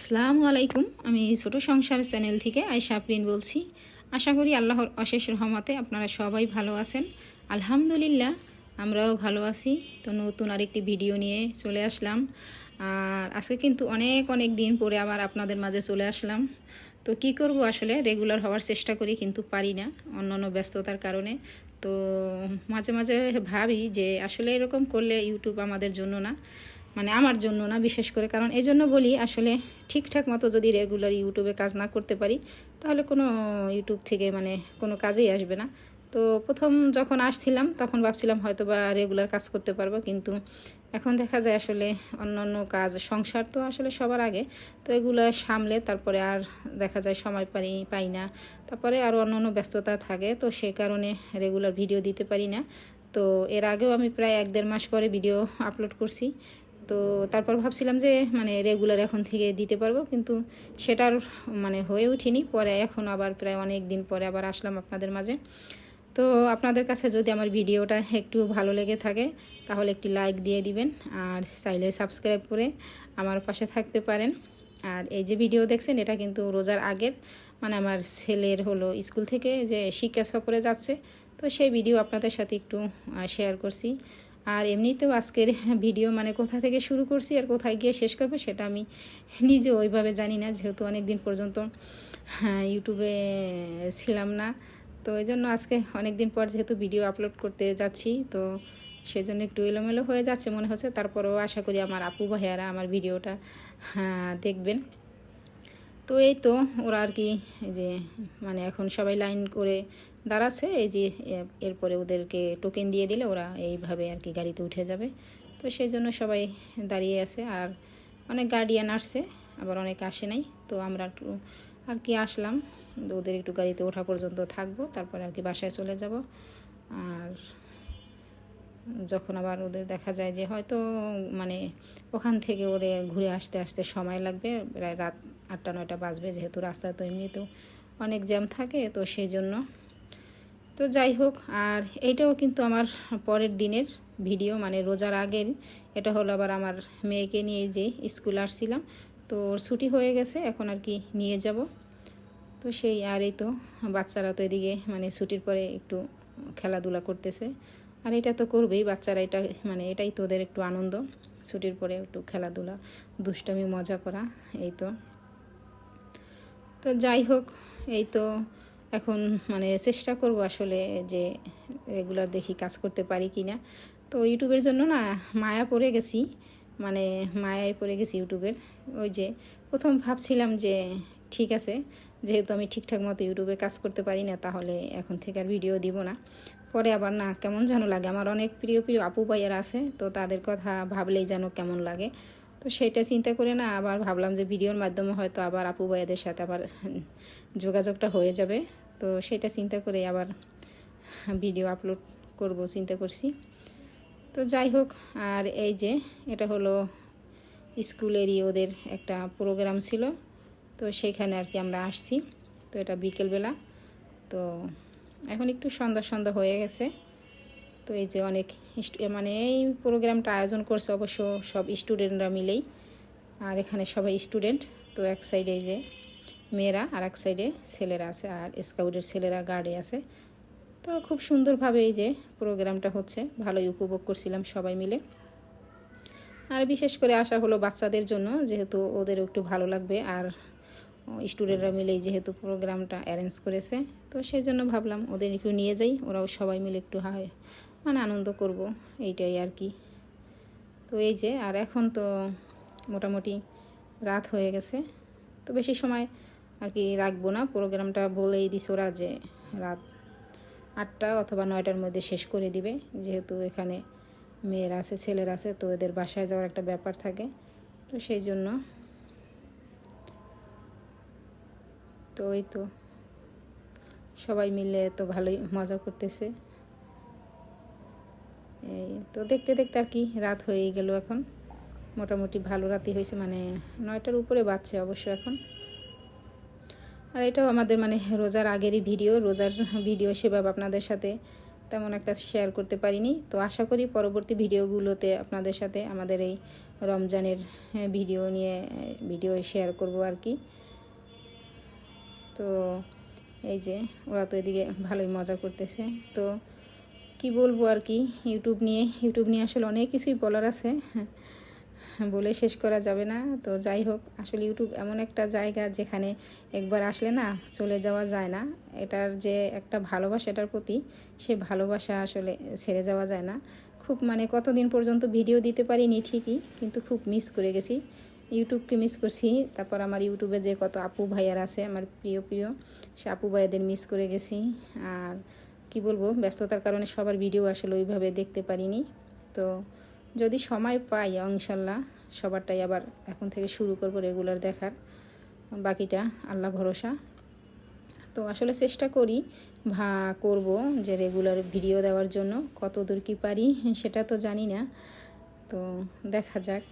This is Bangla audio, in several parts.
আসসালামু আলাইকুম আমি ছোট সংসার চ্যানেল থেকে আয়শা আফরিন বলছি। আশা করি আল্লাহর অশেষ রহমতে আপনারা সবাই ভালো আছেন। আলহামদুলিল্লাহ, আমরাও ভালো আছি। তো নতুন আরেকটি ভিডিও নিয়ে চলে আসলাম। আর আজকে কিন্তু অনেক অনেক দিন পরে আবার আপনাদের মাঝে চলে আসলাম। তো কি করব আসলে রেগুলার হওয়ার চেষ্টা করি কিন্তু পারি না অন্য অন্য ব্যস্ততার কারণে। তো মাঝে মাঝে ভাবি যে আসলে এরকম করলে ইউটিউব আমাদের জন্য না। মানে আমার জন্য না, বিশেষ করে। কারণ এই জন্য বলি, আসলে ঠিকঠাক মতো যদি রেগুলার ইউটিউবে কাজ না করতে পারি, তাহলে কোনো ইউটিউব থেকে মানে কোনো কাজেই আসবে না। তো প্রথম যখন আসছিলাম, তখন ভাবছিলাম হয়তো বা রেগুলার কাজ করতে পারব, কিন্তু এখন দেখা যায় আসলে অন্য অন্য কাজ, সংসার তো আসলে সবার আগে, তো এগুলো সামলে তারপরে আর দেখা যায় সময় পাই পাই না। তারপরে আরও অন্য অন্য ব্যস্ততা থাকে, তো সে কারণে রেগুলার ভিডিও দিতে পারি না। তো এর আগেও আমি প্রায় এক দেড় মাস পরে ভিডিও আপলোড করছি। তো তারপর ভাবছিলাম যে মানে রেগুলার এখন থেকে দিতে পারব, কিন্তু সেটার মানে হয়ে উঠিনি। পরে এখন আবার প্রায় অনেক দিন পরে আবার আসলাম আপনাদের মাঝে। তো আপনাদের কাছে যদি আমার ভিডিওটা একটু ভালো লেগে থাকে, তাহলে একটি লাইক দিয়ে দিবেন, আর চাইলে সাবস্ক্রাইব করে আমার পাশে থাকতে পারেন। আর এই যে ভিডিও দেখছেন, এটা কিন্তু রোজার আগের মানে আমার ছেলের হলো স্কুল থেকে যে শিক্ষা সফরে যাচ্ছে, তো সেই ভিডিও আপনাদের সাথে একটু শেয়ার করছি। আর এমনিতেও আজকের ভিডিও মানে কোথা থেকে শুরু করছি আর কোথায় গিয়ে শেষ করব সেটা আমি নিজে ওইভাবে জানি না যেহেতু অনেক দিন পর্যন্ত হ্যাঁ, ইউটিউবে ছিলাম না। তো এই জন্য আজকে অনেক দিন পর যেহেতু ভিডিও আপলোড করতে যাচ্ছি তো সেজন্য একটু এলোমেলো হয়ে যাচ্ছে মনে হচ্ছে। তারপরেও আশা করি আমার আপু ভাইয়ারা আমার ভিডিওটা হ্যাঁ, দেখবেন। তো এই তো ওরা আর কি যে মানে এখন সবাই লাইন করে দাঁড়াচ্ছে, এই যে এরপরে ওদেরকে টোকেন দিয়ে দিলে ওরা এইভাবে আর কি গাড়িতে উঠে যাবে। তো সেই জন্য সবাই দাঁড়িয়ে আছে আর অনেক গার্ডিয়ান আসছে, আবার অনেক আসে নাই। তো আমরা একটু আর কি আসলাম ওদের একটু গাড়িতে ওঠা পর্যন্ত থাকব, তারপরে আর কি বাসায় চলে যাব। আর যখন আবার ওদের দেখা যায় যে হয়তো মানে ওখান থেকে ওরে ঘুরে আসতে আসতে সময় লাগবে, প্রায় রাত আটটা নয়টা বাজবে, যেহেতু রাস্তা তো এমনিতেও অনেক জ্যাম থাকে, তো সেই জন্য তো যাই হোক, আর এইটাও কিন্তু আমার পরের দিনের ভিডিও মানে রোজার আগের। এটা হলো আবার আমার মেয়েকে নিয়ে যে স্কুল আসছিলাম। তো ওর ছুটি হয়ে গেছে, এখন আর কি নিয়ে যাব। তো সেই, আর এই তো বাচ্চারা তো এদিকে মানে ছুটির পরে একটু খেলাধুলা করতেছে। আর এটা তো করবেই, বাচ্চারা এটা মানে এটাই তো ওদের একটু আনন্দ। ছুটির পরে একটু খেলাধুলা, দুষ্টামি, মজা করা, এই তো। তো যাই হোক, এই তো এখন মানে চেষ্টা করব আসলে যে রেগুলার দেখি কাজ করতে পারি কি না তো ইউটিউবের জন্য না মায়া পড়ে গেছি মানে মায়ায় পড়ে গেছি ইউটিউবের। ওই যে প্রথম ভাবছিলাম যে ঠিক আছে, যেহেতু আমি ঠিকঠাক মতো ইউটিউবে কাজ করতে পারি না, তাহলে এখন থেকে আর ভিডিও দিব না। পরে আবার না কেমন যেন লাগে, আমার অনেক প্রিয় প্রিয় আপু ভাইয়ার আছে, তো তাদের কথা ভাবলেই যেন কেমন লাগে। তো সেটা চিন্তা করে না আবার ভাবলাম যে ভিডিওর মাধ্যমে হয়তো আবার আপু ভাইয়াদের সাথে আবার যোগাযোগটা হয়ে যাবে। তো সেটা চিন্তা করে আবার ভিডিও আপলোড করব, চিন্তা করছি। তো যাই হোক, আর এই যে এটা হলো স্কুলেরই ওদের একটা প্রোগ্রাম ছিল, তো সেখানে আর কি আমরা আসছি। তো এটা বিকেলবেলা। তো এখন একটু সন্ধ্যা সন্ধ্যা হয়ে গেছে। তো এই যে অনেক মানে এই প্রোগ্রামটা আয়োজন করছে অবশ্য সব স্টুডেন্টরা মিলেই। আর এখানে সবাই স্টুডেন্ট তো এক সাইডে এই যে মেয়েরা আর এক সাইডে ছেলেরা আছে আর স্কাউটের ছেলেরা গার্ডে আছে। তো খুব সুন্দরভাবে এই যে প্রোগ্রামটা হচ্ছে, ভালোই উপভোগ করছিলাম সবাই মিলে। আর বিশেষ করে আশা হলো বাচ্চাদের জন্য, যেহেতু ওদের একটু ভালো লাগবে আর স্টুডেন্টরা মিলেই যেহেতু প্রোগ্রামটা অ্যারেঞ্জ করেছে, তো সেই জন্য ভাবলাম ওদের একটু নিয়ে যাই, ওরাও সবাই মিলে একটু হয় মানে আনন্দ করব, এইটাই আর কি। তো এই যে, আর এখন তো মোটামুটি রাত হয়ে গেছে, তো বেশি সময় আর কি রাখব না। প্রোগ্রামটা বলেই দিস ওরা যে রাত আটটা অথবা নয়টার মধ্যে শেষ করে দিবে। যেহেতু এখানে মেয়েরা আছে, ছেলেরা আছে, তো এদের বাসায় যাওয়ার একটা ব্যাপার থাকে। তো সেই জন্য তো ওই তো। সবাই মিলে তো ভালোই মজা করতেছে। এই তো দেখতে দেখতে আর কি রাত হয়েই গেল এখন। মোটামুটি ভালো রাতই হয়েছে মানে নয়টার উপরে বাচ্চা অবশ্য এখন। আর এটাও আমাদের মানে রোজার আগেরই ভিডিও রোজার ভিডিও সেভাবে আপনাদের সাথে তেমন একটা শেয়ার করতে পারিনি। তো আশা করি পরবর্তী ভিডিওগুলোতে আপনাদের সাথে আমাদের এই রমজানের হ্যাঁ, ভিডিও নিয়ে ভিডিও শেয়ার করব আর কি। তো এই যে ওরা তো এদিকে ভালোই মজা করতেছে। তো কি বলব আর কি ইউটিউব নিয়ে ইউটিউব নিয়ে আসলে অনেক কিছুই বলার আছে। বলে শেষ করা যাবে না। তো যাই হোক, আসলে ইউটিউব এমন একটা জায়গা যেখানে একবার আসলে না চলে যাওয়া যায় না। এটার যে একটা ভালোবাসা এটার প্রতি, সে ভালোবাসা আসলে ছেড়ে যাওয়া যায় না। খুব মানে কতদিন পর্যন্ত ভিডিও দিতে পারিনি ঠিকই, কিন্তু খুব মিস করে গেছি। ইউটিউবকে মিস করছি। তারপর আমার ইউটিউবে যে কত আপু ভাইয়ার আছে, আমার প্রিয় প্রিয়, সে আপু ভাইয়াদের মিস করে গেছি। আর কি বলব, ব্যস্ততার কারণে সবার ভিডিও আসলে ওইভাবে দেখতে পারিনি। তো যদি সময় পাই, ইনশাল্লাহ। সবারটাই আবার এখন থেকে শুরু করব রেগুলার দেখার। বাকিটা আল্লাহ ভরসা। তো আসলে চেষ্টা করি ভা, করব যে রেগুলার ভিডিও দেওয়ার জন্য। কত দূর কী পারি, সেটা তো জানি না। তো দেখা যাক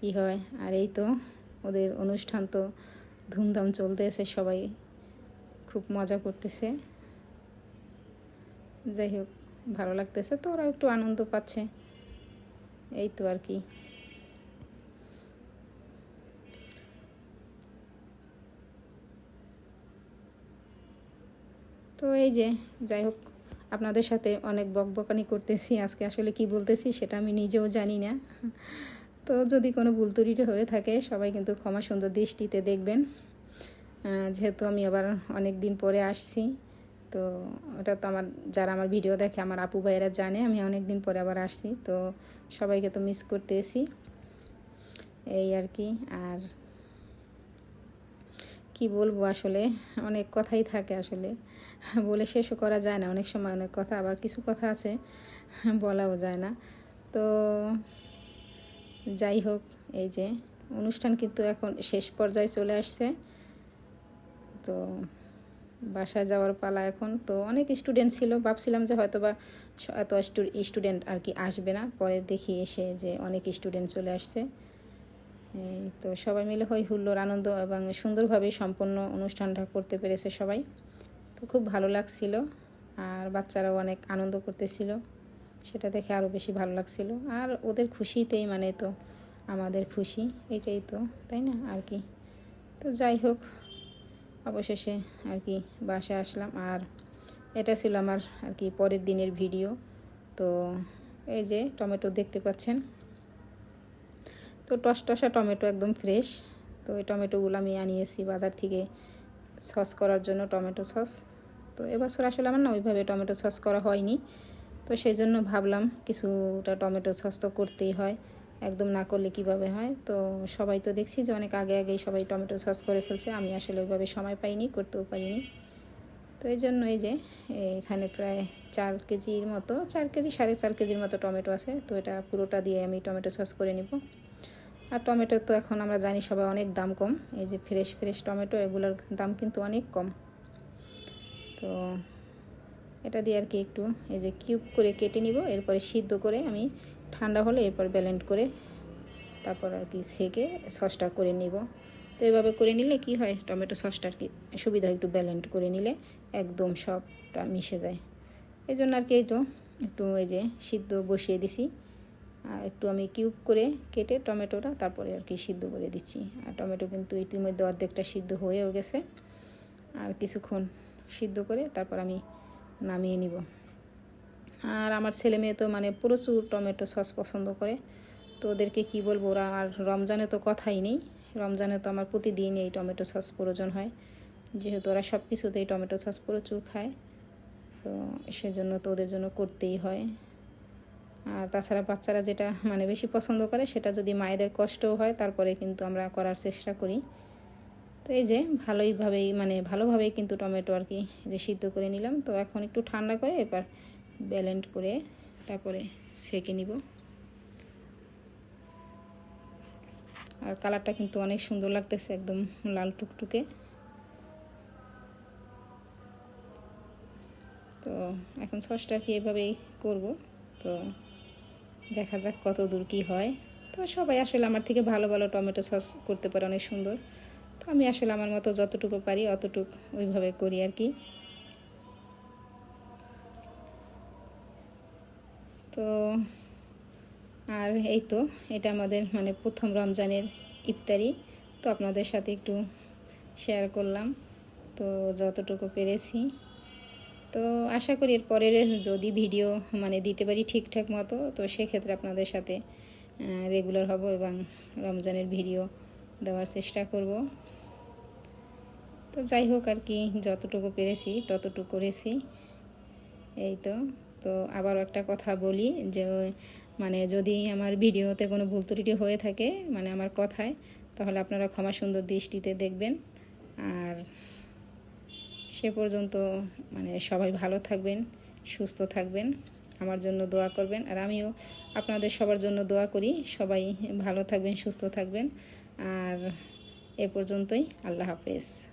কী হয়। আর এই তো ওদের অনুষ্ঠান তো ধুমধাম চলতেছে, সবাই খুব মজা করতেছে। যাই হোক, ভালো লাগতেছে। তো ওরা একটু আনন্দ পাচ্ছে। এই তো আর কি। তো এই যে, যাই হোক, আপনাদের সাথে অনেক বকবকানি করতেছি, আজকে আসলে কি বলতেছি সেটা আমি নিজেও জানি না। তো যদি কোনো ভুল হয়ে থাকে, সবাই কিন্তু ক্ষমা সুন্দর দৃষ্টিতে দেখবেন। যেহেতু আমি আবার অনেক দিন পরে আসছি, তো ওটা তো আমার, যারা আমার ভিডিও দেখে, আমার আপু ভাইয়েরা জানে, আমি অনেক দিন পরে আবার আসছি। তো সবাইকে তো মিস করতে এসি এই আর কি আর কি বলব আসলে? অনেক কথাই থাকে আসলে। বলে শেষও করা যায় না, অনেক সময় অনেক কথা, আবার কিছু কথা আছে, বলাও যায় না। তো যাই হোক, এই যে, অনুষ্ঠান কিন্তু এখন শেষ পর্যায়ে চলে আসছে। তো বাসায় যাওয়ার পালা এখন। তো অনেক স্টুডেন্ট ছিল, ভাবছিলাম যে হয়তো বা এত স্টুডেন্ট আর কি আসবে না। পরে দেখি এসে যে অনেক স্টুডেন্ট চলে আসছে। তো সবাই মিলে হই হুল্লোর আনন্দ এবং সুন্দরভাবে সম্পন্ন অনুষ্ঠানটা করতে পেরেছে সবাই। তো খুব ভালো লাগছিল আর বাচ্চারাও অনেক আনন্দ করতেছিল। সেটা দেখে আরও বেশি ভালো লাগছিল। আর ওদের খুশিতেই মানে তো আমাদের খুশি, এটাই তো, তাই না? আর কি। তো যাই হোক অবশেষে আর কি বাসায় আসলাম। আর এটা ছিল আমার আর কি পরের দিনের ভিডিও। তো এই যে টমেটো দেখতে পাচ্ছেন। তো টসটসা টমেটো একদম ফ্রেশ। তো এই টমেটোগুলো আমি আনিয়েছি বাজার থেকে সস করার জন্য টমেটো সস। তো এবছর আসলে আমার না ওইভাবে টমেটো সস করা হয়নি। তো সেই জন্য ভাবলাম কিছুটা টমেটো সস তো করতেই হয়। একদম না করলে কীভাবে হয়? তো সবাই তো দেখছি যে অনেক আগে আগেই সবাই টমেটো সস করে ফেলছে। আমি আসলে ওইভাবে সময় পাইনি, করতেও পারিনি। তো এই জন্য এই যে, এখানে প্রায় চার কেজির মতো, চার কেজি, সাড়ে চার কেজির মতো টমেটো আছে। তো এটা পুরোটা দিয়ে আমি টমেটো সস করে নিব। আর টমেটো তো এখন আমরা জানি সবাই অনেক দাম কম। এই যে ফ্রেশ ফ্রেশ টমেটো, এগুলোর দাম কিন্তু অনেক কম। তো এটা দিয়ে আর কি একটু, এই যে কিউব করে কেটে নিব। এরপরে সিদ্ধ করে আমি ঠান্ডা হলে এরপর ব্যালেন্ড করে তারপর আর কি সেকে সসটা করে নিব। তো এভাবে করে নিলে কি হয়? টমেটো সসটা আর কি সুবিধা একটু ব্যালেন্ড করে নিলে একদম সবটা মিশে যায়। এই জন্য আর কি এই তো একটু এই যে সিদ্ধ বসিয়ে দিছি। আর একটু আমি কিউব করে কেটে টমেটোটা তারপরে আর কি সিদ্ধ করে দিচ্ছি। আর টমেটো কিন্তু ইতিমধ্যে অর্ধেকটা সিদ্ধ হয়েও গেছে। আর কিছুক্ষণ সিদ্ধ করে তারপর আমি নামিয়ে নিব। আর আমার ছেলে মেয়ে তো মানে প্রচুর টমেটো সস পছন্দ করে। তো ওদেরকে কি বলব, ওরা আর রমজানে তো কথাই নেই। রমজানে তো আমার প্রতিদিন এই টমেটো সস প্রয়োজন হয়। যেহেতু ওরা সব কিছুতেই টমেটো সস প্রচুর খায়, তো সেজন্য তো ওদের জন্য করতেই হয়। আর তাছাড়া বাচ্চারা যেটা মানে বেশি পছন্দ করে, সেটা যদি মায়েদের কষ্টও হয়, তারপরে কিন্তু আমরা করার চেষ্টা করি। তো এই যে ভালোইভাবেই মানে ভালোভাবেই কিন্তু টমেটো আর কি যে সিদ্ধ করে নিলাম। তো এখন একটু ঠান্ডা করে এবার ব্যালেন্ড করে তারপরে সেকে নিব। আর কালারটা কিন্তু অনেক সুন্দর লাগতেছে একদম লাল টুকটুকে। তো এখন সসটা কি এভাবেই করব? তো দেখা যাক কত দূর কী হয়। তো সবাই আসলে আমার থেকে ভালো ভালো টমেটো সস করতে পারে, অনেক সুন্দর। তো আমি আসলে আমার মতো যতটুকু পারি অতটুকু ওইভাবে করি আর কি। তো আর এই তো, এটা আমাদের মানে প্রথম রমজানের ইফতারি। তো আপনাদের সাথে একটু শেয়ার করলাম। তো যতটুকু পেরেছি। তো আশা করি এর পরের যদি ভিডিও মানে দিতে পারি ঠিকঠাক মতো, তো সেক্ষেত্রে আপনাদের সাথে রেগুলার হব এবং রমজানের ভিডিও দেওয়ার চেষ্টা করব। তো যাই হোক আর কি, যতটুকু পেরেছি ততটুকু করেছি। এই তো। তো আবারও একটা কথা বলি যে মানে যদি আমার ভিডিওতে কোনো ভুল ত্রুটি হয়ে থাকে মানে আমার কথায়, তাহলে আপনারা ক্ষমা সুন্দর দৃষ্টিতে দেখবেন। আর সে পর্যন্ত মানে সবাই ভালো থাকবেন, সুস্থ থাকবেন, আমার জন্য দোয়া করবেন। আর আমিও আপনাদের সবার জন্য দোয়া করি, সবাই ভালো থাকবেন, সুস্থ থাকবেন। আর এ পর্যন্তই, আল্লাহ হাফেজ।